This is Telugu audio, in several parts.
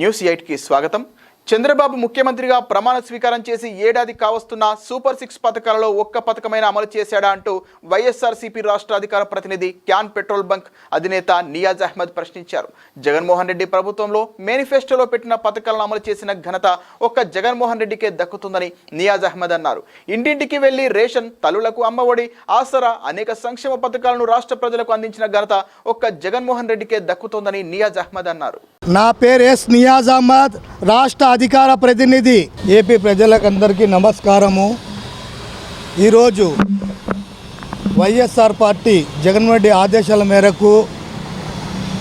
న్యూస్ ఎయిట్కి స్వాగతం. చంద్రబాబు ముఖ్యమంత్రిగా ప్రమాణ స్వీకారం చేసి ఏడాది కావస్తున్న సూపర్ సిక్స్ పథకాలలో ఒక్క పథకమైన అమలు చేశాడా అంటూ వైఎస్ఆర్సీపీ రాష్ట్ర అధికార ప్రతినిధి క్యాన్ పెట్రోల్ బంక్ అధినేత నియాజ్ అహ్మద్ ప్రశ్నించారు. జగన్మోహన్ రెడ్డి ప్రభుత్వంలో మేనిఫెస్టోలో పెట్టిన పథకాలను అమలు చేసిన ఘనత ఒక్క జగన్మోహన్ రెడ్డికే దక్కుతుందని నియాజ్ అహ్మద్ అన్నారు. ఇంటింటికి వెళ్ళి రేషన్ తల్లులకు అమ్మఒడి ఆసరా అనేక సంక్షేమ పథకాలను రాష్ట్ర ప్రజలకు అందించిన ఘనత ఒక్క జగన్మోహన్ రెడ్డికే దక్కుతుందని నియాజ్ అహ్మద్ అన్నారు. నా పేరు ఎస్ నియాజ్ అహ్మద్ రాష్ట్ర అధికార ప్రతినిధి. ఏపీ ప్రజలకందరికీ నమస్కారము. ఈరోజు వైఎస్ఆర్ పార్టీ జగన్ రెడ్డి ఆదేశాల మేరకు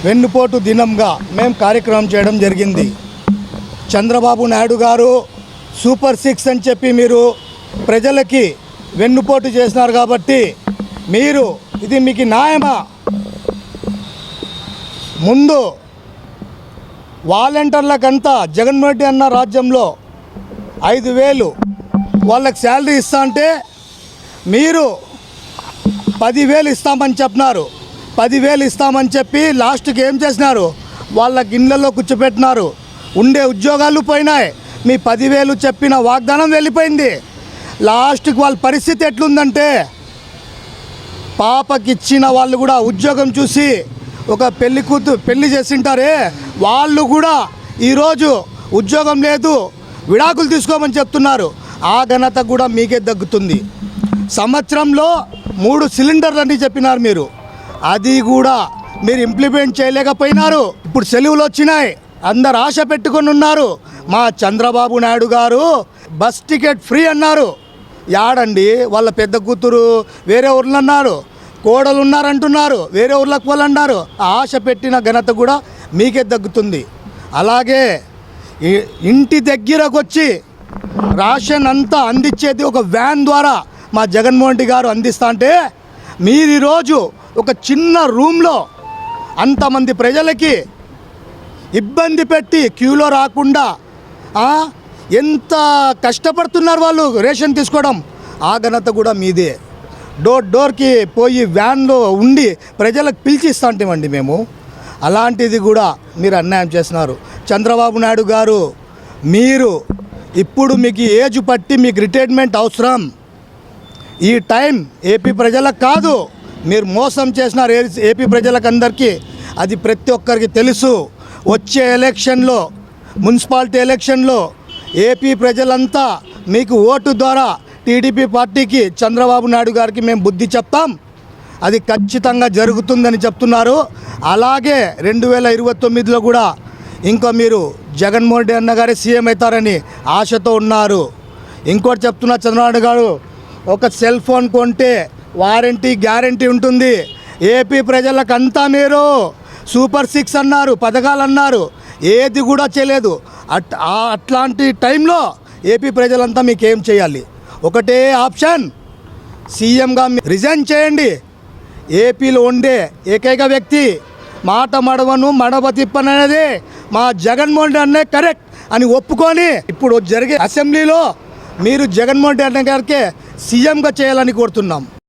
వెన్నుపోటు దినంగా మేము కార్యక్రమం చేయడం జరిగింది. చంద్రబాబు నాయుడు గారు సూపర్ సిక్స్ అని చెప్పి మీరు ప్రజలకి వెన్నుపోటు చేసినారు కాబట్టి మీరు ఇది మీకు న్యాయమా? ముందు వాలంటీర్లకంతా జగన్మోహన్ రెడ్డి అన్న రాజ్యంలో ఐదు వేలు వాళ్ళకి శాలరీ ఇస్తా అంటే మీరు పదివేలు ఇస్తామని చెప్పినారు. పదివేలు ఇస్తామని చెప్పి లాస్ట్కి ఏం చేసినారు? వాళ్ళకి ఇళ్ళల్లో కూర్చోపెట్టినారు. ఉండే ఉద్యోగాలు పోయినాయి. మీ పదివేలు చెప్పిన వాగ్దానం వెళ్ళిపోయింది. లాస్ట్కి వాళ్ళ పరిస్థితి ఎట్లుందంటే పాపకిచ్చిన వాళ్ళు కూడా ఉద్యోగం చూసి ఒక పెళ్ళి కూతు పెళ్ళి చేసింటారే వాళ్ళు కూడా ఈరోజు ఉద్యోగం లేదు విడాకులు తీసుకోమని చెప్తున్నారు. ఆ ఘనత కూడా మీకే దగ్గుతుంది సంవత్సరంలో మూడు సిలిండర్లు అని చెప్పినారు మీరు. అది కూడా మీరు ఇంప్లిమెంట్ చేయలేకపోయినారు. ఇప్పుడు సెలవులు వచ్చినాయి. అందరు ఆశ పెట్టుకొని ఉన్నారు. మా చంద్రబాబు నాయుడు గారు బస్ టికెట్ ఫ్రీ అన్నారు. యాడండి వాళ్ళ పెద్ద కూతురు వేరే ఊర్లు అన్నారు కోడలు ఉన్నారంటున్నారు వేరే ఊర్లకు పోలన్నారు ఆశ పెట్టిన ఘనత కూడా మీకే దగ్గుతుంది అలాగే ఇంటి దగ్గరకు వచ్చి రేషన్ అంతా అందించేది ఒక వ్యాన్ ద్వారా మా జగన్మోహన్ రెడ్డి గారు అందిస్తా అంటే మీరు ఈరోజు ఒక చిన్న రూమ్లో అంతమంది ప్రజలకి ఇబ్బంది పెట్టి క్యూలో రాకుండా ఎంత కష్టపడుతున్నారు వాళ్ళు రేషన్ తీసుకోవడం ఆ ఘనత కూడా మీదే. డోర్ డోర్కి పోయి వ్యాన్లో ఉండి ప్రజలకు పిలిచిస్తాంటిమండి మేము. అలాంటిది కూడా మీరు అన్యాయం చేస్తున్నారు. చంద్రబాబు నాయుడు గారు మీరు ఇప్పుడు మీకు ఏజ్ పట్టి మీకు రిటైర్మెంట్ అవసరం. ఈ టైం ఏపీ ప్రజలకు కాదు. మీరు మోసం చేసినారు ఏ- ఏపీ ప్రజలకందరికీ. అది ప్రతి ఒక్కరికి తెలుసు. వచ్చే ఎలక్షన్లో మున్సిపాలిటీ ఎలక్షన్లో ఏపీ ప్రజలంతా మీకు ఓటు ద్వారా టీడీపీ పార్టీకి చంద్రబాబు నాయుడు గారికి మేము బుద్ధి చెప్తాం. అది ఖచ్చితంగా జరుగుతుందని చెప్తున్నారు. అలాగే రెండు వేల ఇరవై తొమ్మిదిలో కూడా ఇంకా మీరు జగన్మోహన్ రెడ్డి అన్న గారే సీఎం అవుతారని ఆశతో ఉన్నారు. ఇంకోటి చెప్తున్నా చంద్రబాబు గారు ఒక సెల్ ఫోన్ కొంటే వారంటీ గ్యారంటీ ఉంటుంది. ఏపీ ప్రజలకంతా మీరు సూపర్ సిక్స్ అన్నారు పథకాలు అన్నారు. ఏది కూడా చేయలేదు. అట్ ఆ- అట్లాంటి టైంలో ఏపీ ప్రజలంతా మీకేం చేయాలి? ఒకటే ఆప్షన్. సీఎంగా రిజైన్ చేయండి. ఏపీలో ఉండే ఏకైక వ్యక్తి మాట మడవను మడవ తిప్పననేది మా జగన్మోహన్ రెడ్డి అన్నే కరెక్ట్ అని ఒప్పుకొని ఇప్పుడు జరిగే అసెంబ్లీలో మీరు జగన్మోహన్ రెడ్డి అన్న గారికి సీఎంగా చేయాలని కోరుతున్నాం.